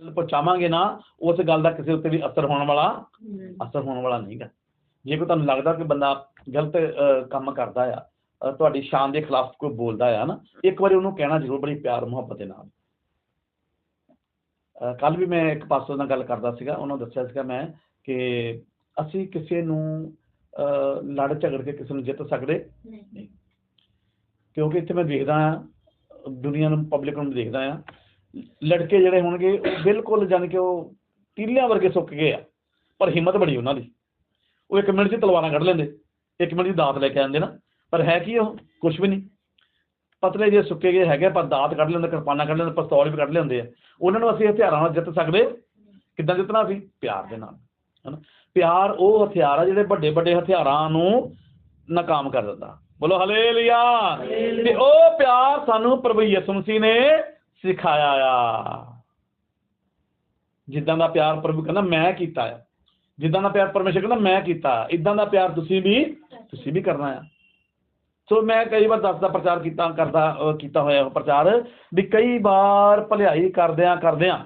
ਪਹੁੰਚਾਵਾਂਗੇ ਨਾ ਉਸ ਗੱਲ ਦਾ ਕਿਸੇ ਉੱਤੇ ਵੀ ਅਸਰ ਹੋਣ ਵਾਲਾ ਅਸਰ ਹੋਣ ਵਾਲਾ ਨਹੀਂਗਾ ਜੇ ਕੋਈ ਤੁਹਾਨੂੰ ਲੱਗਦਾ ਕਿ ਬੰਦਾ ਗਲਤ ਕੰਮ ਕਰਦਾ ਆ ਤੁਹਾਡੀ ਸ਼ਾਨ ਦੇ ਖਿਲਾਫ ਕੋਈ ਬੋਲਦਾ ਆ ਨਾ ਇੱਕ ਵਾਰੀ ਉਹਨੂੰ ਕਹਿਣਾ ਜ਼ਰੂਰ ਬੜੀ ਪਿਆਰ ਮੁਹੱਬਤ ਦੇ ਨਾਲ। ਕੱਲ ਵੀ ਮੈਂ ਇੱਕ ਪਾਸਟਰ ਨਾਲ ਗੱਲ ਕਰਦਾ ਸੀਗਾ ਉਹਨਾਂ ਨੂੰ ਦੱਸਿਆ ਸੀਗਾ ਮੈਂ ਕਿ ਅਸੀਂ ਕਿਸੇ ਨੂੰ ਲੜ ਝਗੜ ਕੇ ਕਿਸੇ ਨੂੰ ਜਿੱਤ ਸਕਦੇ? ਨਹੀਂ। ਕਿਉਂਕਿ ਇੱਥੇ ਮੈਂ ਦੇਖਦਾ ਆ ਦੁਨੀਆ ਨੂੰ ਪਬਲਿਕ ਨੂੰ ਦੇਖਦਾ ਆ ਲੜਕੇ ਜਿਹੜੇ ਹੋਣਗੇ, ਉਹ ਬਿਲਕੁਲ ਜਾਣੀ ਕਿ ਉਹ ਤੀਲਿਆਂ ਵਰਗੇ ਸੁੱਕ ਗਏ ਆ, ਪਰ ਹਿੰਮਤ ਬੜੀ ਉਹਨਾਂ ਦੀ। ਉਹ ਇੱਕ ਮਿੰਟ 'ਚ ਤਲਵਾਰਾਂ ਕੱਢ ਲੈਂਦੇ, ਇੱਕ ਮਿੰਟ 'ਚ ਦਾਤ ਲੈ ਕੇ ਆਉਂਦੇ ਨਾ। ਪਰ ਹੈ ਕੀ ਉਹ? ਕੁਝ ਵੀ ਨਹੀਂ। ਪਤਲੇ ਜੇ ਸੁੱਕੇ ਗਏ ਹੈਗੇ ਪਰ ਦਾਤ ਕੱਢ ਲੈਂਦੇ, ਕਿਰਪਾਨਾਂ ਕੱਢ ਲੈਂਦੇ, ਪਿਸਤੌਲ ਵੀ ਕੱਢ ਲੈਂਦੇ ਆ। ਉਹਨਾਂ ਨੂੰ ਅਸੀਂ ਹਥਿਆਰਾਂ ਨਾਲ ਜਿੱਤ ਸਕਦੇ ਕਿੱਦਾਂ ਜਿੱਤਣਾ ਸੀ ਪਿਆਰ ਦੇ ਨਾਲ, ਹਨਾ? ਪਿਆਰ ਉਹ ਹਥਿਆਰ ਆ ਜਿਹੜੇ ਵੱਡੇ ਵੱਡੇ ਹਥਿਆਰਾਂ ਨੂੰ ਨਾਕਾਮ ਕਰ ਦਿੰਦਾ। ਬੋਲੋ, ਹਲੇਲੂਇਆ। ਤੇ ਉਹ ਪਿਆਰ ਸਾਨੂੰ ਪ੍ਰਭੂ ਯਿਸੂ ਮਸੀਹ ਨੇ ਸਿਖਾਇਆ ਆ। ਜਿੱਦਾਂ ਦਾ ਪਿਆਰ ਪ੍ਰਭੂ, ਕਹਿੰਦਾ ਮੈਂ ਕੀਤਾ ਆ। ਜਿੱਦਾਂ ਦਾ ਪਿਆਰ ਪਰਮੇਸ਼ਰ ਕਹਿੰਦਾ ਮੈਂ ਕੀਤਾ ਇਦਾਂ ਦਾ ਪਿਆਰ ਤੁਸੀਂ ਵੀ ਤੁਸੀਂ ਵੀ ਕਰਨਾ ਆ। ਸੋ ਮੈਂ ਕਈ ਵਾਰ ਦੱਸਦਾ ਪ੍ਰਚਾਰ ਕੀਤਾ, ਕਰਦਾ ਕੀਤਾ ਹੋਇਆ ਪ੍ਰਚਾਰ, ਵੀ ਕਈ ਵਾਰ ਭਲਾਈ ਕਰਦਿਆਂ ਕਰਦਿਆਂ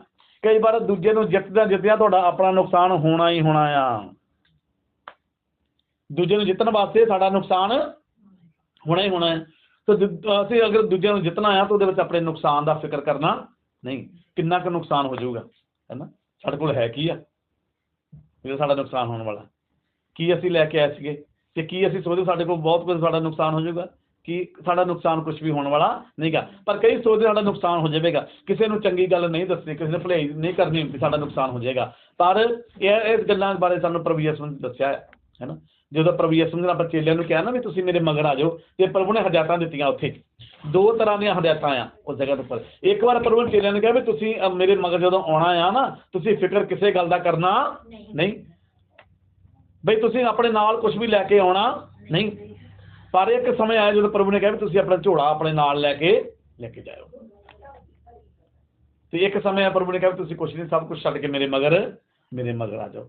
ਕਈ ਵਾਰ ਦੂਜੇ ਨੂੰ ਜਿੱਤਦਿਆਂ ਜਿੱਤਦਿਆਂ ਤੁਹਾਡਾ ਆਪਣਾ ਨੁਕਸਾਨ ਹੋਣਾ ਹੀ ਹੋਣਾ ਆ। ਦੂਜੇ ਨੂੰ ਜਿੱਤਣ ਵਾਸਤੇ ਸਾਡਾ ਨੁਕਸਾਨ ਹੋਣਾ ਹੀ ਹੋਣਾ ਹੈ ਅਸੀਂ ਅਗਰ ਦੂਜਿਆਂ ਨੂੰ ਜਿੱਤਣਾ ਆ ਤਾਂ ਉਹਦੇ ਵਿੱਚ ਆਪਣੇ ਨੁਕਸਾਨ ਦਾ ਫਿਕਰ ਕਰਨਾ ਨਹੀਂ, ਕਿੰਨਾ ਕੁ ਨੁਕਸਾਨ ਹੋ ਜਾਊਗਾ ਹੈਨਾ ਸਾਡੇ ਕੋਲ ਹੈ ਕੀ ਆ? ਜਿਹੜਾ ਸਾਡਾ ਨੁਕਸਾਨ ਹੋਣ ਵਾਲਾ। ਕੀ ਅਸੀਂ ਲੈ ਕੇ ਆਏ ਸੀਗੇ? ਤੇ ਕੀ ਅਸੀਂ ਸੋਚਦੇ ਸਾਡੇ ਕੋਲ ਬਹੁਤ ਕੁਝ ਸਾਡਾ ਨੁਕਸਾਨ ਹੋ ਜਾਊਗਾ? ਕਿ ਸਾਡਾ ਨੁਕਸਾਨ ਕੁਝ ਵੀ ਹੋਣ ਵਾਲਾ ਨਹੀਂਗਾ? ਪਰ ਕਈ ਸੋਚਦੇ ਸਾਡਾ ਨੁਕਸਾਨ ਹੋ ਜਾਵੇਗਾ। ਕਿਸੇ ਨੂੰ ਚੰਗੀ ਗੱਲ ਨਹੀਂ ਦੱਸਣੀ, ਕਿਸੇ ਨੂੰ ਭਲਾਈ ਨਹੀਂ ਕਰਨੀ ਕਿ ਸਾਡਾ ਨੁਕਸਾਨ ਹੋ ਜਾਏਗਾ। ਪਰ ਇਹ ਇਸ ਗੱਲਾਂ ਬਾਰੇ ਸਾਨੂੰ ਪ੍ਰਭੂ ਨੇ ਦੱਸਿਆ ਹੈ ਹੈਨਾ ਜਦੋਂ ਪ੍ਰਭੂ ਯਿਸੂ ਨੇ ਆਪਣੇ ਚੇਲਿਆਂ ਨੂੰ ਕਿਹਾ ਨਾ ਵੀ ਤੁਸੀਂ ਮੇਰੇ ਮਗਰ ਆ ਜਾਓ ਤੇ ਪ੍ਰਭੂ ਨੇ ਹਦਾਇਤਾਂ ਦਿੱਤੀਆਂ ਉੱਥੇ। ਦੋ ਤਰ੍ਹਾਂ ਦੀਆਂ ਹਦਾਇਤਾਂ ਆ ਉਸ ਜਗ੍ਹਾ ਦੇ ਉੱਪਰ। ਇੱਕ ਵਾਰ ਪ੍ਰਭੂ ਨੇ ਚੇਲਿਆਂ ਨੇ ਕਿਹਾ ਵੀ ਤੁਸੀਂ ਮੇਰੇ ਮਗਰ ਜਦੋਂ ਆਉਣਾ ਆ ਨਾ ਤੁਸੀਂ ਫਿਕਰ ਕਿਸੇ ਗੱਲ ਦਾ ਕਰਨਾ ਨਹੀਂ। ਬਈ ਤੁਸੀਂ ਆਪਣੇ ਨਾਲ ਕੁਝ ਵੀ ਲੈ ਕੇ ਆਉਣਾ ਨਹੀਂ। ਪਰ ਇੱਕ ਸਮੇਂ ਆਇਆ ਜਦੋਂ ਪ੍ਰਭੂ ਨੇ ਕਿਹਾ ਵੀ ਤੁਸੀਂ ਆਪਣਾ ਝੋਲਾ ਆਪਣੇ ਨਾਲ ਲੈ ਕੇ ਲੈ ਕੇ ਜਾਓ ਤੇ ਇੱਕ ਸਮੇਂ ਆ ਪ੍ਰਭੂ ਨੇ ਕਿਹਾ ਵੀ ਤੁਸੀਂ ਕੁਝ ਨਹੀਂ ਸਭ ਕੁਝ ਛੱਡ ਕੇ ਮੇਰੇ ਮਗਰ ਮੇਰੇ ਮਗਰ ਆ ਜਾਓ।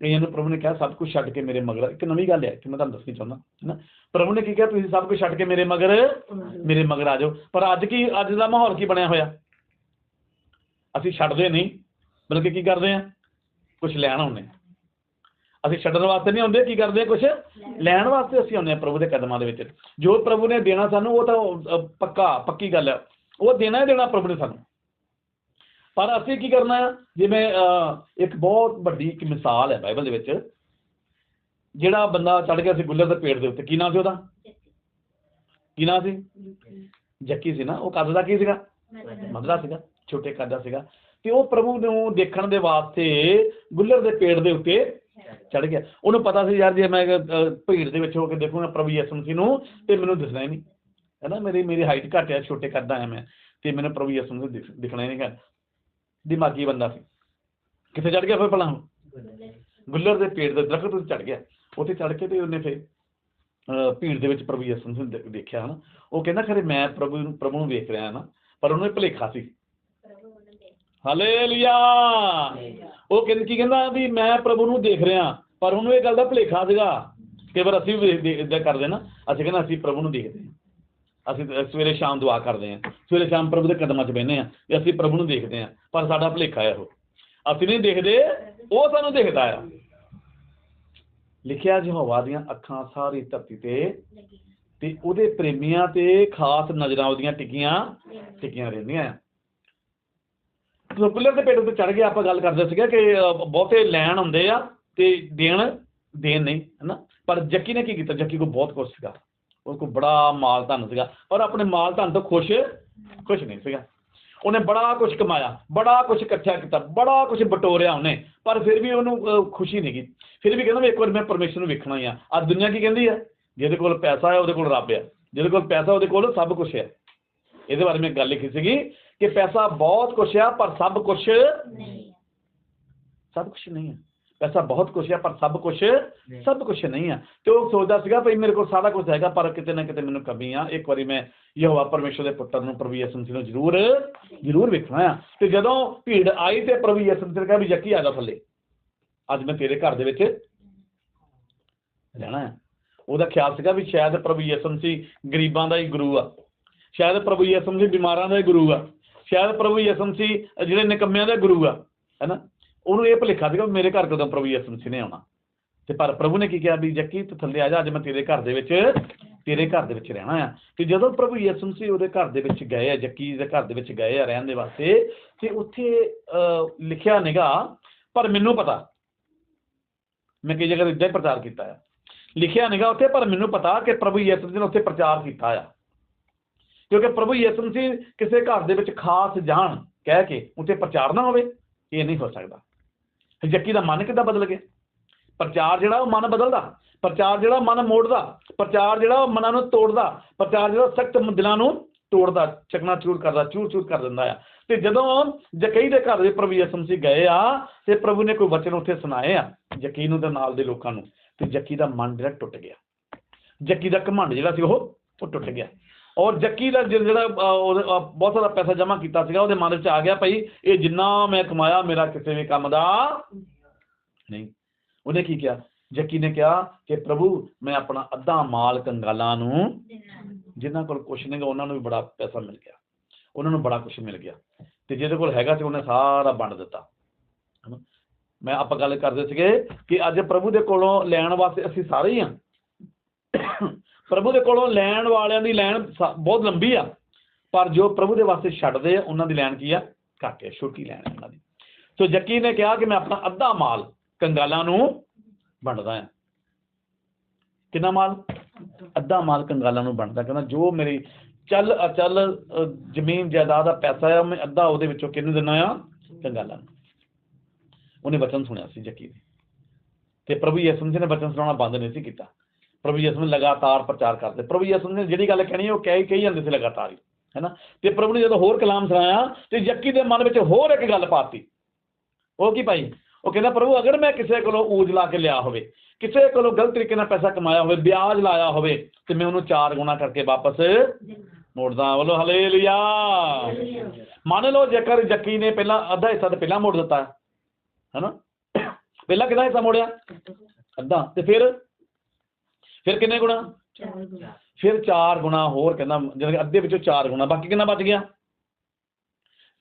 ਕਈਆਂ ਨੂੰ ਪ੍ਰਭੂ ਨੇ ਕਿਹਾ, ਸਭ ਕੁਝ ਛੱਡ ਕੇ ਮੇਰੇ ਮਗਰ ਇੱਕ ਨਵੀਂ ਗੱਲ ਹੈ ਕਿ ਮੈਂ ਤੁਹਾਨੂੰ ਦੱਸਣੀ ਚਾਹੁੰਦਾ ਹੈ ਨਾ ਪ੍ਰਭੂ ਨੇ ਕੀ ਕਿਹਾ, ਤੁਸੀਂ ਸਭ ਕੁਝ ਛੱਡ ਕੇ ਮੇਰੇ ਮਗਰ ਮੇਰੇ ਮਗਰ ਆ ਜਾਓ। ਪਰ ਅੱਜ ਕੀ, ਅੱਜ ਦਾ ਮਾਹੌਲ ਕੀ ਬਣਿਆ ਹੋਇਆ? ਅਸੀਂ ਛੱਡਦੇ ਨਹੀਂ, ਬਲਕਿ ਕੀ ਕਰਦੇ ਆ ਕੁਝ ਲੈਣ ਆਉਂਦੇ ਅਸੀਂ ਛੱਡਣ ਵਾਸਤੇ ਨਹੀਂ ਆਉਂਦੇ, ਕੀ ਕਰਦੇ ਆ ਕੁਝ ਲੈਣ ਵਾਸਤੇ ਅਸੀਂ ਆਉਂਦੇ ਆ ਪ੍ਰਭੂ ਦੇ ਕਦਮਾਂ ਦੇ ਵਿੱਚ। ਜੋ ਪ੍ਰਭੂ ਨੇ ਦੇਣਾ ਸਾਨੂੰ, ਉਹ ਤਾਂ ਪੱਕਾ, ਪੱਕੀ ਗੱਲ ਹੈ। ਉਹ ਦੇਣਾ ਹੀ ਦੇਣਾ ਪ੍ਰਭੂ ਨੇ ਸਾਨੂੰ। ਪਰ ਅਸੀਂ ਕੀ ਕਰਨਾ ਹੈ? ਜਿਵੇਂ ਇੱਕ ਬਹੁਤ ਵੱਡੀ ਇੱਕ ਮਿਸਾਲ ਹੈ ਬਾਈਬਲ ਦੇ ਵਿੱਚ ਜਿਹੜਾ ਬੰਦਾ ਚੜ ਗਿਆ ਸੀ ਗੁੱਲਰ ਦੇ ਪੇੜ ਦੇ ਉੱਤੇ ਕੀ ਨਾਂ ਸੀ ਉਹਦਾ? ਕੀ ਨਾਂ ਸੀ? ਜੱਕੀ। ਸੀ ਨਾ ਉਹ ਕੱਦ ਦਾ ਕੀ ਸੀਗਾ? ਮਧਰਾ ਸੀਗਾ ਛੋਟੇ ਕੱਦ ਦਾ ਸੀਗਾ। ਤੇ ਉਹ ਪ੍ਰਭੂ ਨੂੰ ਦੇਖਣ ਦੇ ਵਾਸਤੇ ਗੁੱਲਰ ਦੇ ਪੇੜ ਦੇ ਉੱਤੇ ਚੜ ਗਿਆ। ਉਹਨੂੰ ਪਤਾ ਸੀ ਯਾਰ ਜੇ ਮੈਂ ਭੀੜ ਦੇ ਵਿੱਚ ਹੋ ਕੇ ਦੇਖੂੰਗਾ ਪ੍ਰਭੂ ਯਿਸੂ ਮਸੀਹ ਨੂੰ ਤੇ ਮੈਨੂੰ ਦਿਸਣਾ ਹੀ ਨਹੀਂ। ਹੈਨਾ ਮੇਰੀ ਮੇਰੀ ਹਾਈਟ ਘੱਟ ਹੈ ਛੋਟੇ ਕੱਦ ਆ ਮੈਂ ਤੇ ਮੈਨੂੰ ਪ੍ਰਭੂ ਯਿਸੂ ਨੂੰ ਦਿਖ- ਦਿਖਣਾ ਹੀ ਨਹੀਂ ਹੈ ਦਿਮਾਗੀ ਬੰਦਾ ਸੀ। ਕਿੱਥੇ ਚੜ ਗਿਆ ਫਿਰ ਭਲਾ ਉਹ? ਗੁੱਲਰ ਦੇ ਪੇੜ ਦੇ ਦਰਖਤ ਉੱਤੇ ਚੜ ਗਿਆ। ਉੱਥੇ ਚੜ ਕੇ ਤੇ ਉਹਨੇ ਫਿਰ ਭੀੜ ਦੇ ਵਿੱਚ ਪ੍ਰਭੂ ਯਿਸੂ ਨੂੰ ਦੇਖਿਆ ਹਨਾ। ਉਹ ਕਹਿੰਦਾ, ਖਰੇ ਮੈਂ ਪ੍ਰਭੂ ਨੂੰ ਪ੍ਰਭੂ ਨੂੰ ਵੇਖ ਰਿਹਾ ਨਾ, ਪਰ ਉਹਨੂੰ ਇਹ ਭੁਲੇਖਾ ਸੀ। ਹਾਲੇਲੂਇਆ ਉਹ ਕਹਿੰਦਾ, ਕੀ ਕਹਿੰਦਾ ਵੀ ਮੈਂ ਪ੍ਰਭੂ ਨੂੰ ਦੇਖ ਰਿਹਾ, ਪਰ ਉਹਨੂੰ ਇਹ ਗੱਲ ਦਾ ਭੁਲੇਖਾ ਸੀਗਾ ਕਿ ਵਾਰ ਅਸੀਂ ਵੀ ਕਰਦੇ ਨਾ, ਅਸੀਂ ਕਹਿੰਦਾ, ਅਸੀਂ ਪ੍ਰਭੂ ਨੂੰ ਦੇਖਦੇ ਹਾਂ। ਅਸੀਂ ਸਵੇਰੇ ਸ਼ਾਮ ਦੁਆ ਕਰਦੇ ਹਾਂ। ਸਵੇਰੇ ਸ਼ਾਮ ਪ੍ਰਭੂ ਦੇ ਕਦਮਾਂ 'ਚ ਬਹਿੰਦੇ ਹਾਂ ਤੇ ਅਸੀਂ ਪ੍ਰਭੂ ਨੂੰ ਦੇਖਦੇ ਹਾਂ, ਪਰ ਸਾਡਾ ਭੁਲੇਖਾ ਹੈ ਉਹ ਅਸੀਂ ਨਹੀਂ ਦੇਖਦੇ, ਉਹ ਸਾਨੂੰ ਦੇਖਦਾ ਆ। ਲਿਖਿਆ ਯਹੋਵਾ ਦੀਆਂ ਅੱਖਾਂ ਸਾਰੀ ਧਰਤੀ ਤੇ ਤੇ ਉਹਦੇ ਪ੍ਰੇਮੀਆਂ ਤੇ ਖਾਸ ਨਜ਼ਰਾਂ ਉਹਦੀਆਂ ਟਿਕੀਆਂ ਟਿਕੀਆਂ ਰਹਿੰਦੀਆਂ ਆ। ਜਦੋਂ ਦੇ ਪੇਟ ਉੱਤੇ ਚੜ ਗਿਆ ਆਪਾਂ ਗੱਲ ਕਰਦੇ ਸੀਗਾ ਕਿ ਬਹੁਤੇ ਲੈਣ ਹੁੰਦੇ ਆ ਤੇ ਦੇਣ ਦੇਣ ਨਹੀਂ, ਹਨਾ? ਪਰ ਜੱਕੀ ਨੇ ਕੀ ਕੀਤਾ? ਜੱਕੀ ਕੋ ਬਹੁਤ ਕੁਛ ਸੀਗਾ। ਉਹ ਕੋ ਬੜਾ ਮਾਲ ਧਨ ਸੀਗਾ ਪਰ ਆਪਣੇ ਮਾਲ ਧਨ ਤੋਂ ਖੁਸ਼ ਖੁਸ਼ ਨਹੀਂ ਸੀਗਾ। ਉਹਨੇ ਬੜਾ ਕੁਝ ਕਮਾਇਆ ਬੜਾ ਕੁਝ ਇਕੱਠਾ ਕੀਤਾ ਬੜਾ ਕੁਝ ਬਟੋਰਿਆ ਉਹਨੇ ਪਰ ਫਿਰ ਵੀ ਉਹਨੂੰ ਖੁਸ਼ੀ ਨਹੀਂ ਗਈ। ਫਿਰ ਵੀ ਕਹਿੰਦਾ ਵੀ ਇੱਕ ਵਾਰ ਮੈਂ ਪਰਮੇਸ਼ਰ ਨੂੰ ਵੇਖਣਾ ਹੀ ਆ। ਅੱਜ ਦੁਨੀਆ ਕੀ ਕਹਿੰਦੀ ਹੈ ਜਿਹਦੇ ਕੋਲ ਪੈਸਾ ਹੈ ਉਹਦੇ ਕੋਲ ਰੱਬ ਹੈ ਜਿਹਦੇ ਕੋਲ ਪੈਸਾ ਉਹਦੇ ਕੋਲ ਸਭ ਕੁਝ ਹੈ ਇਹਦੇ ਬਾਰੇ ਮੈਂ ਗੱਲ ਲਿਖੀ ਸੀਗੀ ਕਿ ਪੈਸਾ ਬਹੁਤ ਕੁਛ ਆ ਪਰ ਸਭ ਕੁਝ ਸਭ ਕੁਝ ਨਹੀਂ ਹੈ ਪੈਸਾ ਬਹੁਤ ਕੁਛ ਹੈ ਪਰ ਸਭ ਕੁਝ ਸਭ ਕੁਝ ਨਹੀਂ ਹੈ ਤੇ ਉਹ ਸੋਚਦਾ ਸੀਗਾ ਭਈ ਮੇਰੇ ਕੋਲ ਸਾਰਾ ਕੁਝ ਹੈਗਾ ਪਰ ਕਿਤੇ ਨਾ ਕਿਤੇ ਮੈਨੂੰ ਕਮੀ ਆ। ਇੱਕ ਵਾਰੀ ਮੈਂ ਯਹੋਵਾ ਪਰਮੇਸ਼ਰ ਦੇ ਪੁੱਤਰ ਨੂੰ ਪ੍ਰਭੂ ਯਿਸੂ ਮਸੀਹ ਨੂੰ ਜ਼ਰੂਰ ਜ਼ਰੂਰ ਵੇਖਣਾ ਆ। ਤੇ ਜਦੋਂ ਭੀੜ ਆਈ ਤੇ ਪ੍ਰਭੂ ਯਿਸੂ ਮਸੀਹ ਨੇ ਕਿਹਾ ਵੀ ਜੱਕੀ ਆ ਜਾ ਥੱਲੇ। ਅੱਜ ਮੈਂ ਤੇਰੇ ਘਰ ਦੇ ਵਿੱਚ ਰਹਿਣਾ ਹੈ ਉਹਦਾ ਖਿਆਲ ਸੀਗਾ ਵੀ ਸ਼ਾਇਦ ਪ੍ਰਭੂ ਯਿਸੂ ਮਸੀਹ ਗਰੀਬਾਂ ਦਾ ਹੀ ਗੁਰੂ ਆ। ਸ਼ਾਇਦ ਪ੍ਰਭੂ ਯਿਸੂ ਮਸੀਹ ਬਿਮਾਰਾਂ ਦਾ ਹੀ ਗੁਰੂ ਆ। ਸ਼ਾਇਦ ਪ੍ਰਭੂ ਯਿਸੂ ਮਸੀਹ ਜਿਹੜੇ ਨਿਕੰਮਿਆਂ ਦੇ ਗੁਰੂ ਆ ਹੈਨਾ ਉਹਨੂੰ ਇਹ ਭੁਲੇਖਾ ਸੀਗਾ ਮੇਰੇ ਘਰ ਕਦੋਂ ਪ੍ਰਭੂ ਯਿਸੂ ਮਸੀਹ ਨੇ ਆਉਣਾ। ਤੇ ਪਰ ਪ੍ਰਭੂ ਨੇ ਕੀ ਕਿਹਾ ਵੀ ਜੱਕੀ ਤੂੰ ਥੱਲੇ ਆ ਜਾ ਅੱਜ ਮੈਂ ਤੇਰੇ ਘਰ ਦੇ ਵਿੱਚ ਤੇਰੇ ਘਰ ਦੇ ਵਿੱਚ ਰਹਿਣਾ ਆ। ਤੇ ਜਦੋਂ ਪ੍ਰਭੂ ਯਿਸੂ ਮਸੀਹ ਉਹਦੇ ਘਰ ਦੇ ਵਿੱਚ ਗਏ ਆ ਜੱਕੀ ਦੇ ਘਰ ਦੇ ਵਿੱਚ ਗਏ ਆ ਰਹਿਣ ਦੇ ਵਾਸਤੇ ਤੇ ਉੱਥੇ ਅਹ, ਲਿਖਿਆ ਨਿਗਾ ਪਰ ਮੈਨੂੰ ਪਤਾ ਮੈਂ ਕਈ ਜਗ੍ਹਾ ਤੇ ਇਦਾਂ ਹੀ ਪ੍ਰਚਾਰ ਕੀਤਾ ਆ। ਲਿਖਿਆ ਨਿਗਾ ਉੱਥੇ ਪਰ ਮੈਨੂੰ ਪਤਾ ਕਿ ਪ੍ਰਭੂ ਯਿਸੂ ਮਸੀਹ ਨੇ ਉੱਥੇ ਪ੍ਰਚਾਰ ਕੀਤਾ ਆ। ਕਿਉਂਕਿ ਪ੍ਰਭੂ ਯਿਸੂ ਮਸੀਹ ਕਿਸੇ ਘਰ ਦੇ ਵਿੱਚ ਖਾਸ ਜਾਣ ਕਹਿ ਕੇ ਉੱਥੇ ਪ੍ਰਚਾਰ ਨਾ ਹੋਵੇ ਇਹ ਨਹੀਂ ਹੋ ਸਕਦਾ। ਜੱਕੀ ਦਾ ਮਨ ਕਿੱਦਾਂ ਬਦਲ ਗਿਆ? ਪ੍ਰਚਾਰ ਜਿਹੜਾ ਉਹ ਮਨ ਬਦਲਦਾ, ਪ੍ਰਚਾਰ ਜਿਹੜਾ ਮਨ ਮੋੜਦਾ, ਪ੍ਰਚਾਰ ਜਿਹੜਾ ਉਹ ਮਨਾਂ ਨੂੰ ਤੋੜਦਾ, ਪ੍ਰਚਾਰ ਜਿਹੜਾ ਸਖਤ ਦਿਲਾਂ ਨੂੰ ਤੋੜਦਾ ਚਕਨਾ ਚੂਰ ਕਰਦਾ, ਚੂਰ ਚੂਰ ਕਰ ਦਿੰਦਾ ਆ। ਤੇ ਜਦੋਂ ਜਕਈ ਦੇ ਘਰ ਦੇ ਪ੍ਰਭੂ ਯਿਸੂ ਮਸੀਹ ਗਏ ਆ, ਤੇ ਪ੍ਰਭੂ ਨੇ ਕੋਈ ਵਚਨ ਉੱਥੇ ਸੁਣਾਏ ਆ ਜੱਕੀ ਨੂੰ ਤੇ ਨਾਲ ਦੇ ਲੋਕਾਂ ਨੂੰ, ਤੇ ਜੱਕੀ ਦਾ ਮਨ ਜਿਹੜਾ ਟੁੱਟ ਗਿਆ। ਜੱਕੀ ਦਾ ਘਮੰਡ ਜਿਹੜਾ ਸੀ ਉਹ ਉਹ ਟੁੱਟ ਗਿਆ। ਔਰ ਜੱਕੀ ਦਾ ਜਿ- ਜਿਹੜਾ ਬਹੁਤ ਸਾਰਾ ਪੈਸਾ ਜਮ੍ਹਾਂ ਕੀਤਾ ਸੀਗਾ, ਉਹਦੇ ਮਨ ਵਿੱਚ ਆ ਗਿਆ ਭਾਈ ਇਹ ਜਿੰਨਾ ਮੈਂ ਕਮਾਇਆ, ਮੇਰਾ ਕਿਸੇ ਵੀ ਕੰਮ ਦਾ ਨਹੀਂ। ਉਹਨੇ ਕੀ ਕਿਹਾ? ਜੱਕੀ ਨੇ ਕਿਹਾ ਕਿ ਪ੍ਰਭੂ, ਮੈਂ ਆਪਣਾ ਅੱਧਾ ਮਾਲ ਕੰਗਾਲਾਂ ਨੂੰ ਜਿਨ੍ਹਾਂ ਕੋਲ ਕੁਛ ਨਹੀਂਗਾ, ਉਹਨਾਂ ਨੂੰ ਵੀ ਬੜਾ ਪੈਸਾ ਮਿਲ ਗਿਆ। ਉਹਨਾਂ ਨੂੰ ਬੜਾ ਕੁਛ ਮਿਲ ਗਿਆ। ਤੇ ਜਿਹਦੇ ਕੋਲ ਹੈਗਾ ਸੀ, ਉਹਨੇ ਸਾਰਾ ਵੰਡ ਦਿੱਤਾ। ਮੈਂ ਆਪਾਂ ਗੱਲ ਕਰਦੇ ਸੀਗੇ ਕਿ ਅੱਜ ਪ੍ਰਭੂ ਦੇ ਕੋਲੋਂ ਲੈਣ ਵਾਸਤੇ ਅਸੀਂ ਸਾਰੇ ਹੀ ਆ। ਪ੍ਰਭੂ ਦੇ ਕੋਲੋਂ ਲੈਣ ਵਾਲਿਆਂ ਦੀ ਲੈਣ ਸ- ਬਹੁਤ ਲੰਬੀ ਆ। ਪਰ ਜੋ ਪ੍ਰਭੂ ਦੇ ਵਾਸਤੇ ਛੱਡਦੇ ਆ, ਉਹਨਾਂ ਦੀ ਲੈਣ ਕੀ ਆ? ਘੱਟ ਹੈ ਛੋਟੀ ਲੈਣ ਹੈ ਉਹਨਾਂ ਦੀ। ਸੋ ਜੱਕੀ ਨੇ ਕਿਹਾ ਕਿ ਮੈਂ ਆਪਣਾ ਅੱਧਾ ਮਾਲ ਕੰਗਾਲਾਂ ਨੂੰ ਵੰਡਦਾ ਆ। ਕਿੰਨਾ ਮਾਲ? ਅੱਧਾ ਮਾਲ ਕੰਗਾਲਾਂ ਨੂੰ ਵੰਡਦਾ, ਕਹਿੰਦਾ ਜੋ ਮੇਰੀ ਚੱਲ ਅਚਲ ਜ਼ਮੀਨ, ਜਾਇਦਾਦ ਦਾ ਪੈਸਾ ਆ, ਮੈਂ ਅੱਧਾ ਉਹਦੇ ਵਿੱਚੋਂ ਕਿਹਨੂੰ ਦਿੰਦਾ ਆ? ਕੰਗਾਲਾਂ ਨੂੰ। ਉਹਨੇ ਵਚਨ ਸੁਣਿਆ ਸੀ ਜੱਕੀ ਨੇ ਤੇ ਪ੍ਰਭੂ ਯਿਸੂ ਮਸੀਹ ਨੇ ਵਚਨ ਸੁਣਾਉਣਾ ਬੰਦ ਨਹੀਂ ਸੀ ਕੀਤਾ। ਪ੍ਰਭੂ ਯਿਸੂ ਨੇ ਲਗਾਤਾਰ ਪ੍ਰਚਾਰ ਕਰਦੇ। ਪ੍ਰਭੂ ਯਿਸੂ ਨੇ ਜਿਹੜੀ ਗੱਲ ਕਹਿਣੀ, ਉਹ ਕਹਿ ਕਹੀ ਜਾਂਦੇ ਸੀ ਲਗਾਤਾਰ ਹੀ ਹੈਨਾ ਤੇ ਪ੍ਰਭੂ ਨੇ ਜਦੋਂ ਹੋਰ ਕਲਾਮ ਸੁਣਾਇਆ, ਤੇ ਯੱਕੀ ਦੇ ਮਨ ਵਿੱਚ ਹੋਰ ਇੱਕ ਗੱਲ ਪਾਤੀ। ਉਹ ਕੀ ਭਾਈ? ਉਹ ਕਹਿੰਦਾ, ਪ੍ਰਭੂ, ਅਗਰ ਮੈਂ ਕਿਸੇ ਕੋਲੋਂ ਊਜ ਲਾ ਕੇ ਲਿਆ ਹੋਵੇ, ਕਿਸੇ ਕੋਲੋਂ ਗਲਤ ਤਰੀਕੇ ਨਾਲ ਪੈਸਾ ਕਮਾਇਆ ਹੋਵੇ, ਵਿਆਜ ਲਾਇਆ ਹੋਵੇ, ਤੇ ਮੈਂ ਉਹਨੂੰ ਚਾਰ ਗੁਣਾ ਕਰਕੇ ਵਾਪਸ ਮੋੜਦਾ ਬੋਲੋ ਹਲੇਲੂਇਆ ਮੰਨ ਲਓ ਜੇਕਰ ਜੱਕੀ ਨੇ ਪਹਿਲਾਂ ਅੱਧਾ ਹਿੱਸਾ ਤੇ ਪਹਿਲਾਂ ਮੋੜ ਦਿੱਤਾ ਹੈਨਾ ਪਹਿਲਾਂ ਕਿੰਨਾ ਹਿੱਸਾ ਮੋੜਿਆ? ਅੱਧਾ। ਤੇ ਫਿਰ ਫਿਰ ਕਿੰਨੇ ਗੁਣਾ? ਫਿਰ 4 ਗੁਣਾ ਹੋਰ ਕਹਿੰਦਾ ਜਿਵੇਂ ਕਿ ਅੱਧੇ ਵਿੱਚੋਂ 4 ਗੁਣਾ। ਬਾਕੀ ਕਿੰਨਾ ਬਚ ਗਿਆ?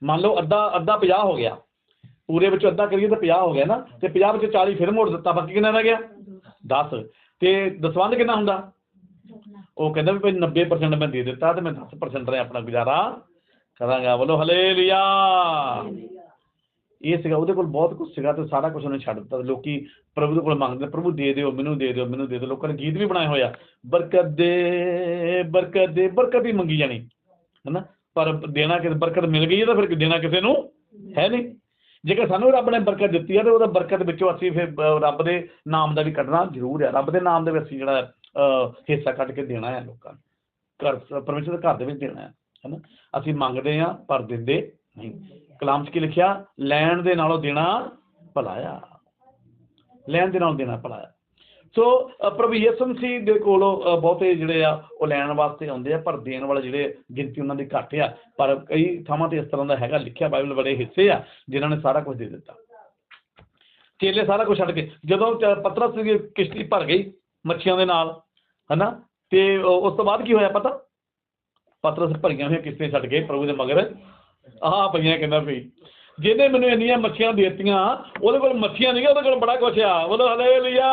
ਮੰਨ ਲਓ ਅੱਧਾ ਅੱਧਾ 50 ਹੋ ਗਿਆ। ਪੂਰੇ ਵਿੱਚੋਂ ਅੱਧਾ ਕਰੀਏ ਤਾਂ 50 ਹੋ ਗਿਆ ਨਾ। ਤੇ 50 ਵਿੱਚੋਂ 40 ਫਿਰ ਮੋੜ ਦਿੱਤਾ। ਬਾਕੀ ਕਿੰਨਾ ਰਹਿ ਗਿਆ? 10 ਤੇ ਦਸਵੰਧ ਕਿੰਨਾ ਹੁੰਦਾ? ਉਹ ਕਹਿੰਦਾ ਵੀ ਭਾਈ 90% ਮੈਂ ਦੇ ਦਿੱਤਾ ਤੇ ਮੈਂ 10% ਰਹਿ ਆਪਣਾ ਗੁਜ਼ਾਰਾ ਕਰਾਂਗਾ। ਬੋਲੋ ਹਲੇਲੂਇਆ ਇਹ ਸੀਗਾ ਉਹਦੇ ਕੋਲ ਬਹੁਤ ਕੁਝ ਸੀਗਾ ਤੇ ਸਾਰਾ ਕੁਝ ਉਹਨੇ ਛੱਡ ਦਿੱਤਾ। ਲੋਕੀ ਪ੍ਰਭੂ ਦੇ ਕੋਲ ਮੰਗਦੇ ਪ੍ਰਭੂ ਦੇ ਦਿਓ ਮੈਨੂੰ ਦੇ ਦਿਓ ਮੈਨੂੰ ਦੇ ਦਿਓ। ਲੋਕਾਂ ਨੇ ਗੀਤ ਵੀ ਬਣਾਏ ਹੋਇਆ ਬਰਕਤ ਦੇ ਬਰਕਤ ਦੇ ਬਰਕਤ ਹੀ ਮੰਗੀ ਜਾਣੀ। ਹੈਨਾ? ਪਰ ਦੇਣਾ ਕਿ ਬਰਕਤ ਮਿਲ ਗਈ ਹੈ ਤਾਂ ਫਿਰ ਦੇਣਾ ਕਿਸੇ ਨੂੰ ਹੈ ਨਹੀਂ। ਜੇਕਰ ਸਾਨੂੰ ਰੱਬ ਨੇ ਬਰਕਤ ਦਿੱਤੀ ਹੈ ਤੇ ਉਹਦਾ ਬਰਕਤ ਵਿੱਚੋਂ ਅਸੀਂ ਫਿਰ ਰੱਬ ਦੇ ਨਾਮ ਦਾ ਵੀ ਕੱਢਣਾ ਜ਼ਰੂਰ ਹੈ ਰੱਬ ਦੇ ਨਾਮ ਦੇ ਵਿੱਚ ਅਸੀਂ ਜਿਹੜਾ ਅਹ, ਹਿੱਸਾ ਕੱਢ ਕੇ ਦੇਣਾ ਹੈ ਲੋਕਾਂ ਨੂੰ। ਘਰ ਪਰਮੇਸ਼ਰ ਦੇ ਘਰ ਦੇ ਵਿੱਚ ਦੇਣਾ ਹੈ ਹੈਨਾ? ਅਸੀਂ ਮੰਗਦੇ ਹਾਂ ਪਰ ਦਿੰਦੇ ਨਹੀਂ। ਕਲਾਮ 'ਚ ਕੀ ਲਿਖਿਆ? ਲੈਣ ਦੇ ਨਾਲੋਂ ਦੇਣਾ ਭਲਾਇਆ। ਲੈਣ ਦੇ ਨਾਲੋਂ ਦੇਣਾ ਭਲਾਇਆ। ਸੋ ਪ੍ਰਭੂ ਯਿਸੂ ਮਸੀਹ ਦੇ ਕੋਲੋਂ ਬਹੁਤੇ ਜਿਹੜੇ ਆ, ਉਹ ਲੈਣ ਵਾਸਤੇ ਆਉਂਦੇ ਆ, ਪਰ ਦੇਣ ਵਾਲੇ ਜਿਹੜੇ ਗਿਣਤੀ ਉਹਨਾਂ ਦੀ ਘੱਟ ਆ। ਪਰ ਕਈ ਥਾਵਾਂ ਤੇ ਇਸ ਤਰ੍ਹਾਂ ਦਾ ਹੈਗਾ, ਲਿਖਿਆ ਬਾਈਬਲ ਬੜੇ ਹਿੱਸੇ ਆ, ਜਿਨ੍ਹਾਂ ਨੇ ਸਾਰਾ ਕੁਝ ਦੇ ਦਿੱਤਾ। ਚੇਲੇ ਸਾਰਾ ਕੁਝ ਛੱਡ ਕੇ, ਜਦੋਂ ਚ- ਪਤਰਸ ਦੀ ਕਿਸ਼ਤੀ ਭਰ ਗਈ ਮੱਛੀਆਂ ਦੇ ਨਾਲ, ਹਨਾ? ਤੇ ਉਸ ਤੋਂ ਬਾਅਦ ਕੀ ਹੋਇਆ ਪਤਾ? ਪਤਰਸ ਭਰੀਆਂ ਹੋਈਆਂ ਕਿਸ਼ਤੀਆਂ ਛੱਡ ਕੇ ਪ੍ਰਭੂ ਦੇ ਮਗਰ ਆਹ ਪਈਆਂ ਕਹਿੰਦਾ ਵੀ। ਜਿਹਨੇ ਮੈਨੂੰ ਇੰਨੀਆਂ ਮੱਛੀਆਂ ਦਿੱਤੀਆਂ ਉਹਦੇ ਕੋਲ ਮੱਛੀਆਂ ਨਹੀਂ ਉਹਦੇ ਕੋਲ ਬੜਾ ਕੁਛ ਆ। ਬੋਲੋ ਹਲੇਲੂਇਆ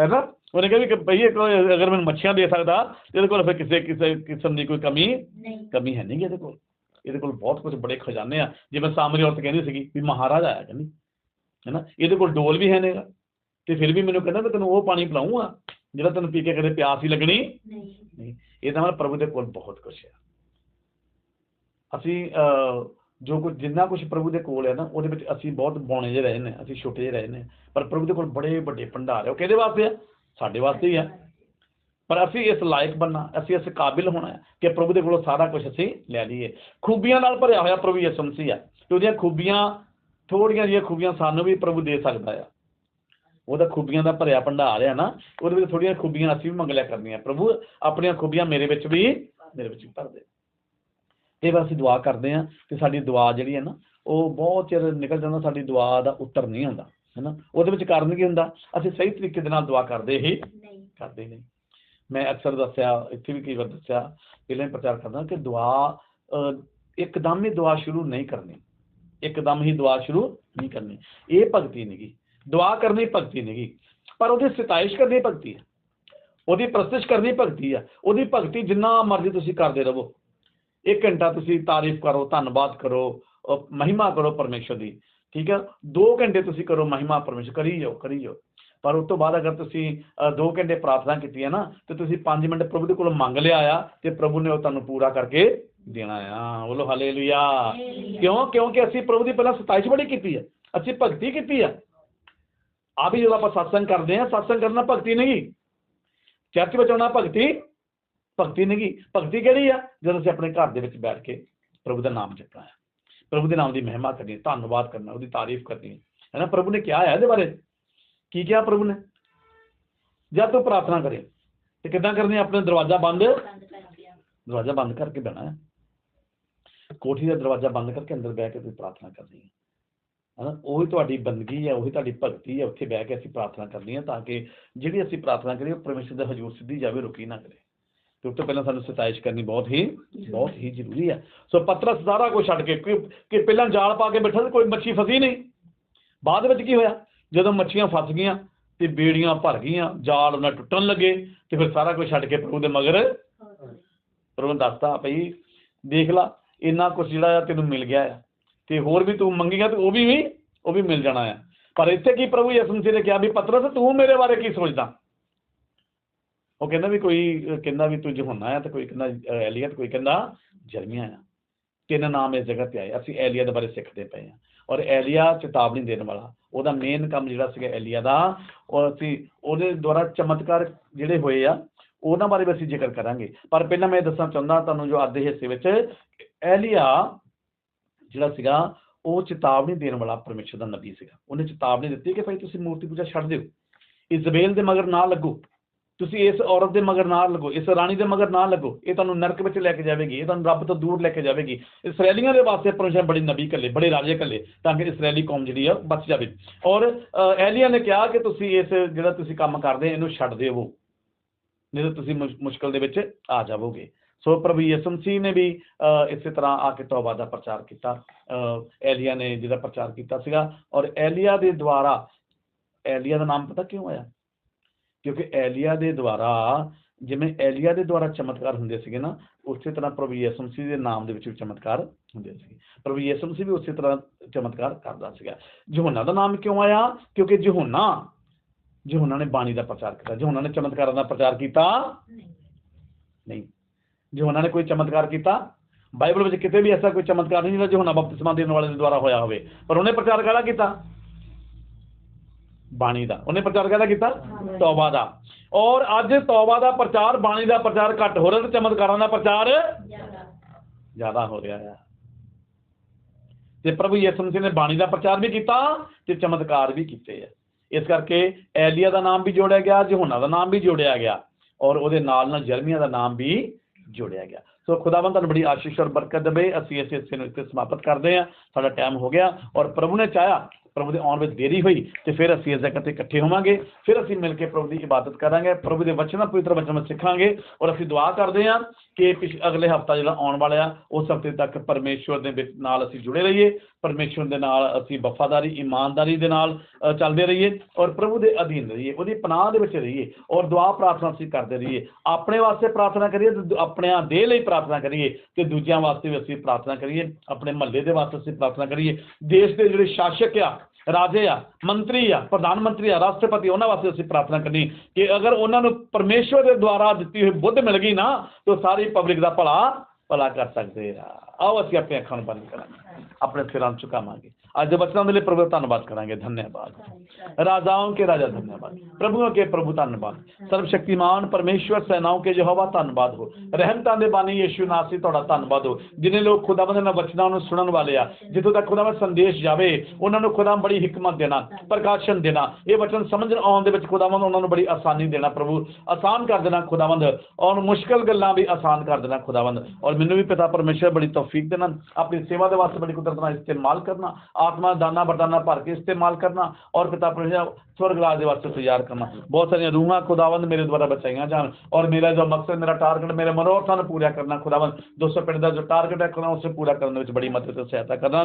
ਹੈ ਨਾ? ਉਹਨੇ ਕਿਹਾ ਵੀ ਕਿ ਭਈ ਇਹ ਅਗਰ ਮੈਨੂੰ ਮੱਛੀਆਂ ਦੇ ਸਕਦਾ ਤੇ ਇਹਦੇ ਕੋਲ ਫਿਰ ਕਿਸੇ ਕਿਸੇ ਕਿਸਮ ਦੀ ਕੋਈ ਕਮੀ ਕਮੀ ਹੈ ਨਹੀਂ ਇਹਦੇ ਕੋਲ। ਇਹਦੇ ਕੋਲ ਬਹੁਤ ਕੁਝ ਬੜੇ ਖਜ਼ਾਨੇ ਆ। ਜਿਵੇਂ ਸਾਮਰੀ ਔਰਤ ਕਹਿੰਦੀ ਸੀਗੀ ਵੀ ਮਹਾਰਾਜ ਆਇਆ ਕਹਿੰਦੀ। ਹੈ ਨਾ? ਇਹਦੇ ਕੋਲ ਡੋਲ ਵੀ ਹੈ ਨੇਗਾ ਤੇ ਫਿਰ ਵੀ ਮੈਨੂੰ ਕਹਿੰਦਾ ਮੈਂ ਤੈਨੂੰ ਉਹ ਪਾਣੀ ਪਿਲਾਉਂਗਾ ਜਿਹੜਾ ਤੈਨੂੰ ਪੀ ਕੇ ਕਦੇ ਪਿਆਸ ਹੀ ਲੱਗਣੀ। ਨਹੀਂ। ਇਹਦਾ ਮਤਲਬ ਪ੍ਰਭੂ ਦੇ ਕੋਲ ਬਹੁਤ ਕੁਝ ਹੈ ਅਸੀਂ ਅਹ, ਜੋ ਕੁਝ ਜਿੰਨਾ ਕੁਝ ਪ੍ਰਭੂ ਦੇ ਕੋਲ ਹੈ ਨਾ ਉਹਦੇ ਵਿੱਚ ਅਸੀਂ ਬਹੁਤ ਬੌਣੇ ਜਿਹੇ ਰਹੇ ਨੇ ਅਸੀਂ ਛੋਟੇ ਜਿਹੇ ਰਹੇ ਨੇ। ਪਰ ਪ੍ਰਭੂ ਦੇ ਕੋਲ ਬੜੇ ਵੱਡੇ ਭੰਡਾਰ ਹੈ। ਉਹ ਕਿਹਦੇ ਵਾਸਤੇ ਆ ਸਾਡੇ ਵਾਸਤੇ ਹੀ ਆ ਪਰ ਅਸੀਂ ਇਸ ਲਾਇਕ ਬਣਨਾ ਅਸੀਂ ਇਸ ਕਾਬਿਲ ਹੋਣਾ ਕਿ ਪ੍ਰਭੂ ਦੇ ਕੋਲੋਂ ਸਾਰਾ ਕੁਝ ਅਸੀਂ ਲੈ ਲਈਏ। ਖੂਬੀਆਂ ਨਾਲ ਭਰਿਆ ਹੋਇਆ ਪ੍ਰਭੂ ਯਿਸੂ ਮਸੀਹ ਆ ਤੇ ਉਹਦੀਆਂ ਖੂਬੀਆਂ ਥੋੜੀਆਂ ਜਿਹੀਆਂ ਖੂਬੀਆਂ ਸਾਨੂੰ ਵੀ ਪ੍ਰਭੂ ਦੇ ਸਕਦਾ ਆ। ਉਹਦਾ ਖੂਬੀਆਂ ਦਾ ਭਰਿਆ ਭੰਡਾਰ ਆ ਨਾ ਉਹਦੇ ਵਿੱਚ ਥੋੜੀਆਂ ਖੂਬੀਆਂ ਅਸੀਂ ਵੀ ਮੰਗ ਲਿਆ ਕਰਨੀਆਂ। ਪ੍ਰਭੂ ਆਪਣੀਆਂ ਖੂਬੀਆਂ ਮੇਰੇ ਵਿੱਚ ਵੀ ਮੇਰੇ ਵਿੱਚ ਵੀ ਭਰ ਦੇ। ਇਹ ਵਾਰ ਅਸੀਂ ਦੁਆ ਕਰਦੇ ਹਾਂ ਤੇ ਸਾਡੀ ਦੁਆ ਜਿਹੜੀ ਹੈ ਨਾ ਉਹ ਬਹੁਤ ਚਿਰ ਨਿਕਲ ਜਾਂਦਾ ਸਾਡੀ ਦੁਆ ਦਾ ਉੱਤਰ ਨਹੀਂ ਆਉਂਦਾ ਹੈਨਾ? ਉਹਦੇ ਵਿੱਚ ਕਾਰਨ ਕੀ ਹੁੰਦਾ? ਅਸੀਂ ਸਹੀ ਤਰੀਕੇ ਦੇ ਨਾਲ ਦੁਆ ਕਰਦੇ ਹੀ ਕਰਦੇ ਨਹੀਂ। ਮੈਂ ਅਕਸਰ ਦੱਸਿਆ ਇੱਥੇ ਵੀ ਕਈ ਵਾਰ ਦੱਸਿਆ ਪਹਿਲਾਂ ਪ੍ਰਚਾਰ ਕਰਦਾ ਕਿ ਦੁਆ ਇੱਕਦਮ ਹੀ ਦੁਆ ਸ਼ੁਰੂ ਨਹੀਂ ਕਰਨੀ। ਇੱਕਦਮ ਹੀ ਦੁਆ ਸ਼ੁਰੂ ਨਹੀਂ ਕਰਨੀ। ਇਹ ਭਗਤੀ ਨਹੀਂਗੀ ਦੁਆ ਕਰਨੀ ਭਗਤੀ ਨਹੀਂਗੀ ਪਰ ਉਹਦੀ ਸਤਾਇਸ਼ ਕਰਨੀ ਭਗਤੀ ਹੈ। ਉਹਦੀ ਪ੍ਰਸਤਿਸ਼ ਕਰਨੀ ਭਗਤੀ ਆ ਉਹਦੀ ਭਗਤੀ ਜਿੰਨਾ ਮਰਜ਼ੀ ਤੁਸੀਂ ਕਰਦੇ ਰਹੋ। ਇੱਕ ਘੰਟਾ ਤੁਸੀਂ ਤਾਰੀਫ ਕਰੋ ਧੰਨਵਾਦ ਕਰੋ ਮਹਿਮਾ ਕਰੋ ਪਰਮੇਸ਼ਰ ਦੀ ਠੀਕ ਹੈ? 2 ਘੰਟੇ ਤੁਸੀਂ ਕਰੋ ਮਹਿਮਾ ਪਰਮੇਸ਼ਰ ਕਰੀ ਜਾਓ ਕਰੀ ਜਾਓ। ਪਰ ਉਸ ਤੋਂ ਬਾਅਦ ਅਗਰ ਤੁਸੀਂ 2 ਘੰਟੇ ਪ੍ਰਾਰਥਨਾ ਕੀਤੀ ਹੈ ਨਾ ਤੇ ਤੁਸੀਂ 5 ਮਿੰਟ ਪ੍ਰਭੂ ਦੇ ਕੋਲ ਮੰਗ ਲਿਆ ਆ ਤੇ ਪ੍ਰਭੂ ਨੇ ਉਹ ਤੁਹਾਨੂੰ ਪੂਰਾ ਕਰਕੇ ਦੇਣਾ ਆ। ਬੋਲੋ ਹਾਲੇਲੂਇਆ। ਕਿਉਂ? ਕਿਉਂਕਿ ਅਸੀਂ ਪ੍ਰਭੂ ਦੀ ਪਹਿਲਾਂ ਸਤਾਇਸ਼ ਬੜੀ ਕੀਤੀ ਹੈ ਅਸੀਂ ਭਗਤੀ ਕੀਤੀ ਆ ਆ ਵੀ ਜਦੋਂ ਆਪਾਂ ਸਤਸੰਗ ਕਰਦੇ ਆ ਸਤਸੰਗ ਕਰਨਾ ਭਗਤੀ ਨਹੀਂ। ਚਰਚ ਵਿੱਚ ਆਉਣਾ ਭਗਤੀ ਭਗਤੀ ਨਹੀਂ ਭਗਤੀ ਕਿਹੜੀ ਆ? ਜਦੋਂ ਅਸੀਂ ਆਪਣੇ ਘਰ ਦੇ ਵਿੱਚ ਬੈਠ ਕੇ ਪ੍ਰਭੂ ਦਾ ਨਾਮ ਜਪਣਾ ਹੈ। ਪ੍ਰਭੂ ਦੇ ਨਾਮ ਦੀ ਮਹਿਮਾ ਕਰਨੀ ਹੈ, ਧੰਨਵਾਦ ਕਰਨਾ, ਉਹਦੀ ਤਾਰੀਫ ਕਰਨੀ ਹੈ। ਹੈ ਨਾ? ਪ੍ਰਭੂ ਨੇ ਕਿਹਾ ਹੈ ਇਹਦੇ ਬਾਰੇ। ਕੀ ਕਿਹਾ ਪ੍ਰਭੂ ਨੇ? ਜਦ ਤੂੰ ਪ੍ਰਾਰਥਨਾ ਕਰੇ। ਤੇ ਕਿੱਦਾਂ ਕਰਨੀ ਹੈ? ਆਪਣਾ ਦਰਵਾਜ਼ਾ ਬੰਦ। ਦਰਵਾਜ਼ਾ ਬੰਦ ਕਰਕੇ ਬਹਿਣਾ ਹੈ। ਕੋਠੀ ਦਾ ਦਰਵਾਜ਼ਾ ਬੰਦ ਕਰਕੇ ਅੰਦਰ ਬਹਿ ਕੇ ਤੁਸੀਂ ਪ੍ਰਾਰਥਨਾ ਕਰਨੀ ਹੈ। ਹਨਾ ਉਹੀ ਤੁਹਾਡੀ ਬੰਦਗੀ ਹੈ, ਉਹੀ ਤੁਹਾਡੀ ਭਗਤੀ ਹੈ। ਉੱਥੇ ਬਹਿ ਕੇ ਅਸੀਂ ਪ੍ਰਾਰਥਨਾ ਕਰਨੀ ਹੈ ਤਾਂ ਕਿ ਜਿਹੜੀ ਅਸੀਂ ਪ੍ਰਾਰਥਨਾ ਕਰੀਏ, ਉਹ ਪਰਮੇਸ਼ਰ ਦੇ ਹਜ਼ੂਰ ਸਿੱਧੀ ਜਾਵੇ, ਰੁਕੀ ਨਾ ਕਰੇ। ਤੇ ਉਸ ਤੋਂ ਪਹਿਲਾਂ ਸਾਨੂੰ ਸਤਾਇਸ਼ ਕਰਨੀ ਬਹੁਤ ਹੀ ਬਹੁਤ ਹੀ ਜ਼ਰੂਰੀ ਹੈ। ਸੋ ਪਤਰਸ ਸਾਰਾ ਕੁਝ ਛੱਡ ਕੇ ਕਿ ਪਹਿਲਾਂ ਜਾਲ ਪਾ ਕੇ ਬੈਠਾ ਕੋਈ ਮੱਛੀ ਫਸੀ ਨਹੀਂ। ਬਾਅਦ ਵਿੱਚ ਕੀ ਹੋਇਆ? ਜਦੋਂ ਮੱਛੀਆਂ ਫਸ ਗਈਆਂ ਤੇ ਬੇੜੀਆਂ ਭਰ ਗਈਆਂ ਜਾਲ ਉਹਨਾਂ ਟੁੱਟਣ ਲੱਗੇ ਤੇ ਫਿਰ ਸਾਰਾ ਕੁਝ ਛੱਡ ਕੇ ਪ੍ਰਭੂ ਦੇ ਮਗਰ ਪ੍ਰਭੂ ਨੇ ਦੱਸਤਾ ਭਈ ਦੇਖ ਲਾ ਇੰਨਾ ਕੁਝ ਜਿਹੜਾ ਆ ਤੈਨੂੰ ਮਿਲ ਗਿਆ ਆ। ਤੇ ਹੋਰ ਵੀ ਤੂੰ ਮੰਗੇਗਾ ਤੇ ਉਹ ਵੀ ਵੀ ਉਹ ਵੀ ਮਿਲ ਜਾਣਾ ਆ। ਪਰ ਇੱਥੇ ਕੀ ਪ੍ਰਭੂ ਯਿਸੂ ਮਸੀਹ ਨੇ ਕਿਹਾ ਵੀ ਪਤਰਸ ਤੂੰ ਮੇਰੇ ਬਾਰੇ ਕੀ ਸੋਚਦਾ? ਉਹ ਕਹਿੰਦਾ ਵੀ ਕੋਈ ਕਹਿੰਦਾ ਵੀ ਤੂੰ ਯਹੋਨਾ ਆ ਤੇ ਕੋਈ ਕਹਿੰਦਾ ਐਲੀਆ ਤੇ ਕੋਈ ਕਹਿੰਦਾ ਜਰਮੀਆ ਆ। ਤਿੰਨ ਨਾਮ ਇਸ ਜਗ੍ਹਾ ਤੇ ਆਏ। ਅਸੀਂ ਐਲੀਆ ਦੇ ਬਾਰੇ ਸਿੱਖਦੇ ਪਏ ਆ। ਔਰ ਐਲੀਆ ਚੇਤਾਵਨੀ ਦੇਣ ਵਾਲਾ। ਉਹਦਾ ਮੇਨ ਕੰਮ ਜਿਹੜਾ ਸੀਗਾ ਐਲੀਆ ਦਾ, ਔਰ ਅਸੀਂ ਉਹਦੇ ਦੁਆਰਾ ਚਮਤਕਾਰ ਜਿਹੜੇ ਹੋਏ ਆ, ਉਹਨਾਂ ਬਾਰੇ ਵੀ ਅਸੀਂ ਜ਼ਿਕਰ ਕਰਾਂਗੇ। ਪਰ ਪਹਿਲਾਂ ਮੈਂ ਦੱਸਣਾ ਚਾਹੁੰਦਾ ਤੁਹਾਨੂੰ ਜੋ ਅੱਜ ਦੇ ਹਿੱਸੇ ਵਿੱਚ ਐਲੀਆ ਜਿਹੜਾ ਸੀਗਾ, ਉਹ ਚੇਤਾਵਨੀ ਦੇਣ ਵਾਲਾ ਪਰਮੇਸ਼ਰ ਦਾ ਨਬੀ ਸੀਗਾ। ਉਹਨੇ ਚੇਤਾਵਨੀ ਦਿੱਤੀ ਕਿ ਭਾਈ ਤੁਸੀਂ ਮੂਰਤੀ ਪੂਜਾ ਛੱਡ ਦਿਓ। ਇਜ਼ਬੇਲ ਦੇ ਮਗਰ ਨਾ ਲੱਗੋ। ਤੁਸੀਂ ਇਸ ਔਰਤ ਦੇ ਮਗਰ ਨਾ ਲੱਗੋ, ਇਸ ਰਾਣੀ ਦੇ ਮਗਰ ਨਾ ਲੱਗੋ, ਇਹ ਤੁਹਾਨੂੰ ਨਰਕ ਵਿੱਚ ਲੈ ਕੇ ਜਾਵੇਗੀ, ਇਹ ਤੁਹਾਨੂੰ ਰੱਬ ਤੋਂ ਦੂਰ ਲੈ ਕੇ ਜਾਵੇਗੀ। ਇਸرائیਲੀਆਂ ਦੇ ਵਾਸਤੇ ਪਰਮੇਸ਼ਰ ਬੜੀ ਨਬੀ ਕੱਲੇ ਬੜੇ ਰਾਜੇ ਕੱਲੇ ਤਾਂ ਕਿ ਇਸرائیਲੀ ਕੌਮ ਜਿਹੜੀ ਆ, ਬਚ ਜਾਵੇ। ਔਰ ਐਲੀਆ ਨੇ ਕਿਹਾ ਕਿ ਤੁਸੀਂ ਇਸ ਜਿਹੜਾ ਤੁਸੀਂ ਕੰਮ ਕਰਦੇ, ਇਹਨੂੰ ਛੱਡ ਦੇਵੋ ਨਹੀਂ ਤਾਂ ਤੁਸੀਂ ਮੁਸ਼ਕਲ ਦੇ ਵਿੱਚ ਆ ਜਾਵੋਗੇ। ਸੋ ਪ੍ਰਭੂ ਯਿਸੂ ਮਸੀਹ ਨੇ ਵੀ ਇਸੇ ਤਰ੍ਹਾਂ ਆ ਕੇ ਤੌਬਾ ਦਾ ਪ੍ਰਚਾਰ ਕੀਤਾ। ਐਲੀਆ ਨੇ ਜਿਹਦਾ ਪ੍ਰਚਾਰ ਕੀਤਾ ਸੀਗਾ, ਔਰ ਐਲੀਆ ਦੇ ਦੁਆਰਾ, ਐਲੀਆ ਦਾ ਨਾਮ ਪਤਾ ਕਿਉਂ ਆਇਆ? ਕਿਉਂਕਿ ਐਲੀਆ ਦੇ ਦੁਆਰਾ, ਜਿਵੇਂ ਐਲੀਆ ਦੇ ਦੁਆਰਾ ਚਮਤਕਾਰ ਹੁੰਦੇ ਸੀਗੇ ਨਾ, ਉਸੇ ਤਰ੍ਹਾਂ ਪ੍ਰਭੂ ਯਿਸੂ ਮਸੀਹ ਦੇ ਨਾਮ ਦੇ ਵਿੱਚ ਵੀ ਚਮਤਕਾਰ ਹੁੰਦੇ ਸੀ ਪ੍ਰਭੂ ਯਿਸੂ ਮਸੀਹ ਵੀ ਉਸੇ ਤਰ੍ਹਾਂ ਚਮਤਕਾਰ ਕਰਦਾ ਸੀਗਾ। ਯਹੋਨਾ ਦਾ ਨਾਮ ਕਿਉਂ ਆਇਆ? ਕਿਉਂਕਿ ਯਹੋਨਾ ਯਹੋਨਾ ਨੇ ਬਾਣੀ ਦਾ ਪ੍ਰਚਾਰ ਕੀਤਾ। ਯਹੋਨਾ ਨੇ ਚਮਤਕਾਰਾਂ ਦਾ ਪ੍ਰਚਾਰ ਕੀਤਾ? ਨਹੀਂ। ਯਹੋਨਾ ਨੇ ਕੋਈ ਚਮਤਕਾਰ ਕੀਤਾ? ਬਾਈਬਲ ਵਿੱਚ ਕਿਤੇ ਵੀ ਐਸਾ ਕੋਈ ਚਮਤਕਾਰ ਨਹੀਂ ਜਿਹੜਾ ਯਹੋਨਾ ਬਪਤਿਸਮਾ ਦੇਣ ਵਾਲੇ ਦੇ ਦੁਆਰਾ ਹੋਇਆ ਹੋਵੇ। ਪਰ ਉਹਨੇ ਪ੍ਰਚਾਰ ਕਾਹਦਾ ਕੀਤਾ? ਬਾਣੀ ਦਾ। ਉਹਨੇ ਪ੍ਰਚਾਰ ਕਾਹਦਾ ਕੀਤਾ? ਤੌਬਾ ਦਾ। ਔਰ ਅੱਜ ਤੌਬਾ ਦਾ ਪ੍ਰਚਾਰ, ਬਾਣੀ ਦਾ ਪ੍ਰਚਾਰ ਘੱਟ ਹੋ ਰਿਹਾ ਤੇ ਚਮਤਕਾਰਾਂ ਦਾ ਪ੍ਰਚਾਰ ਜ਼ਿਆਦਾ ਹੋ ਰਿਹਾ ਹੈ ਤੇ ਪ੍ਰਭੂ ਯਿਸੂ ਮਸੀਹ ਨੇ ਬਾਣੀ ਦਾ ਪ੍ਰਚਾਰ ਵੀ ਕੀਤਾ ਤੇ ਚਮਤਕਾਰ ਵੀ ਕੀਤੇ ਆ। ਇਸ ਕਰਕੇ ਐਲੀਆ ਦਾ ਨਾਮ ਵੀ ਜੋੜਿਆ ਗਿਆ, ਯਹੋਨਾ ਦਾ ਨਾਮ ਵੀ ਜੋੜਿਆ ਗਿਆ ਔਰ ਉਹਦੇ ਨਾਲ ਨਾਲ ਜਰਮੀਆ ਦਾ ਨਾਮ ਵੀ ਜੋੜਿਆ ਗਿਆ। ਸੋ ਖੁਦਾਵੰਦ ਤੁਹਾਨੂੰ ਬੜੀ ਆਸ਼ੀਸ਼ ਔਰ ਬਰਕਤ ਦੇਵੇ। ਅਸੀਂ ਇਸ ਹਿੱਸੇ ਨੂੰ ਇੱਥੇ ਸਮਾਪਤ ਕਰਦੇ ਹਾਂ। ਸਾਡਾ ਟਾਈਮ ਹੋ ਗਿਆ ਔਰ ਪ੍ਰਭੂ ਨੇ ਚਾਹਿਆ ਪ੍ਰਭੂ ਦੇ ਆਉਣ ਵਿੱਚ ਦੇਰੀ ਹੋਈ ਤੇ ਫਿਰ ਅਸੀਂ ਇਸ ਜਗ੍ਹਾ ਤੇ ਇਕੱਠੇ ਹੋਵਾਂਗੇ। ਫਿਰ ਅਸੀਂ ਮਿਲ ਕੇ ਪ੍ਰਭੂ ਦੀ ਇਬਾਦਤ ਕਰਾਂਗੇ, ਪ੍ਰਭੂ ਦੇ ਵਚਨਾਂ, ਪਵਿੱਤਰ ਵਚਨ ਸਿੱਖਾਂਗੇ ਔਰ ਅਸੀਂ ਦੁਆ ਕਰਦੇ ਹਾਂ ਕਿ ਪਿਛ, ਅਗਲੇ ਹਫਤਾ ਜਿਹੜਾ ਆਉਣ ਵਾਲਾ ਆ, ਉਸ ਹਫ਼ਤੇ ਤੱਕ ਪਰਮੇਸ਼ਵਰ ਦੇ ਵਿੱਚ ਨਾਲ ਅਸੀਂ ਜੁੜੇ ਰਹੀਏ, ਪਰਮੇਸ਼ਵਰ ਦੇ ਨਾਲ ਅਸੀਂ ਵਫਾਦਾਰੀ, ਇਮਾਨਦਾਰੀ ਦੇ ਨਾਲ ਚੱਲਦੇ ਰਹੀਏ ਔਰ ਪ੍ਰਭੂ ਦੇ ਅਧੀਨ ਰਹੀਏ, ਉਹਦੀ ਪਨਾਹ ਦੇ ਵਿੱਚ ਰਹੀਏ ਔਰ ਦੁਆ ਪ੍ਰਾਰਥਨਾ ਅਸੀਂ ਕਰਦੇ ਰਹੀਏ। ਆਪਣੇ ਵਾਸਤੇ ਪ੍ਰਾਰਥਨਾ ਕਰੀਏ ਤੇ ਆਪਣਿਆਂ ਦੇ ਲਈ ਪ੍ਰਾਰਥਨਾ ਕਰੀਏ ਤੇ ਦੂਜਿਆਂ ਵਾਸਤੇ ਵੀ ਅਸੀਂ ਪ੍ਰਾਰਥਨਾ ਕਰੀਏ, ਆਪਣੇ ਮਹੱਲੇ ਦੇ ਵਾਸਤੇ ਅਸੀਂ ਪ੍ਰਾਰਥਨਾ ਕਰੀਏ। ਦੇਸ਼ ਦੇ ਜਿਹੜੇ ਸ਼ਾਸਕ ਆ ਰਾਜੇ ਆ, ਮੰਤਰੀ ਆ, ਪ੍ਰਧਾਨ ਮੰਤਰੀ ਆ, ਰਾਸ਼ਟਰਪਤੀ, ਉਹਨਾਂ ਵਾਸਤੇ ਅਸੀਂ ਪ੍ਰਾਰਥਨਾ ਕਰਨੀ ਕਿ ਅਗਰ ਉਹਨਾਂ ਨੂੰ ਪਰਮੇਸ਼ਵਰ ਦੇ ਦੁਆਰਾ ਦਿੱਤੀ ਹੋਈ ਬੁੱਧ ਮਿਲ ਗਈ ਨਾ, ਤਾਂ ਸਾਰੀ ਪਬਲਿਕ ਦਾ ਭਲਾ ਭਲਾ ਕਰ ਸਕਦੇ ਆ। ਆਓ ਅਸੀਂ ਆਪਣੀਆਂ ਅੱਖਾਂ ਨੂੰ ਬੰਦ ਕਰਾਂਗੇ। ਆਪਣੇ ਸਿਰਾਂ ਨੂੰ ਝੁਕਾਵਾਂਗੇ। ਅੱਜ ਦੇ ਬਚਨਾਂ ਦੇ ਲਈ ਪ੍ਰਭੂ ਦਾ ਧੰਨਵਾਦ ਕਰਾਂਗੇ ਧੰਨਵਾਦ राजाओं के राजा धन्यवाद प्रभुओं के प्रभु धन्यवाद सर्वशक्तिमान परमेश्वर सेनाओं के यहोवा ਧੰਨਵਾਦ ਹੋ ਰਹਿਮਤਾਂ ਦੇ ਬਾਨੀ ਯੀਸ਼ੂ ਨਾਸੀ ਤੁਹਾਡਾ ਧੰਨਵਾਦ ਹੋ ਜਿਨੇ ਲੋਕ ਖੁਦਾਵੰਦ ਦੇ ਵਚਨਾਂ ਨੂੰ ਸੁਣਨ ਵਾਲੇ ਆ ਜਿੱਥੋਂ ਤੱਕ ਖੁਦਾਵੰਦ ਸੰਦੇਸ਼ ਜਾਵੇ ਉਹਨਾਂ ਨੂੰ ਖੁਦਾ ਬੜੀ ਹਕਮਤ ਦੇਣਾ ਪ੍ਰਕਾਸ਼ਨ ਦੇਣਾ ਇਹ ਵਚਨ ਸਮਝਣ ਆਉਣ ਦੇ ਵਿੱਚ ਖੁਦਾਵੰਦ ਉਹਨਾਂ ਨੂੰ ਬੜੀ ਆਸਾਨੀ ਦੇਣਾ ਪ੍ਰਭੂ ਆਸਾਨ ਕਰ ਦੇਣਾ ਖੁਦਾਵੰਦ ਔਰ ਮੁਸ਼ਕਲ ਗੱਲਾਂ ਵੀ ਆਸਾਨ ਕਰ ਦੇਣਾ ਖੁਦਾਵੰਦ ਔਰ ਮੈਨੂੰ ਵੀ ਪਿਤਾ ਪਰਮੇਸ਼ਰ ਬੜੀ ਤੌਫੀਕ ਤੌਫੀਕ ਦੇਣਾ ਆਪਣੀ ਸੇਵਾ ਦੇ ਵਾਸਤੇ ਬੜੀ ਕੁਦਰਤ ਨਾਲ ਇਸਤੇਮਾਲ ਕਰਨਾ ਆਤਮਾ, ਦਾਨਾ ਬਰਦਾਨਾ ਭਰ ਕੇ ਇਸਤੇਮਾਲ ਕਰਨਾ ਔਰ ਪਿਤਾ ਪੜ੍ਹਨਾ ਸਵਰਗ ਰਾਜ ਦੇ ਵਾਸਤੇ ਤਿਆਰ ਕਰਨਾ। ਬਹੁਤ ਸਾਰੀਆਂ ਰੂਹਾਂ ਖੁਦਾਵੰਦ ਮੇਰੇ ਦੁਆਰਾ ਬਚਾਈਆਂ ਜਾਣ ਔਰ ਮੇਰਾ ਜੋ ਮਕਸਦ, ਮੇਰਾ ਟਾਰਗੇਟ ਮੇਰੇ ਮਨੋਰਥਾਂ ਨੂੰ ਪੂਰਾ ਕਰਨਾ ਖੁਦਾਵੰਦ। 200 ਪਿੰਡ ਦਾ ਜੋ ਟਾਰਗੇਟ ਹੈ ਖੁਦਾ ਉਸੇ ਪੂਰਾ ਕਰਨ ਵਿੱਚ ਬੜੀ ਮਦਦ ਤੇ ਸਹਾਇਤਾ ਕਰਨਾ।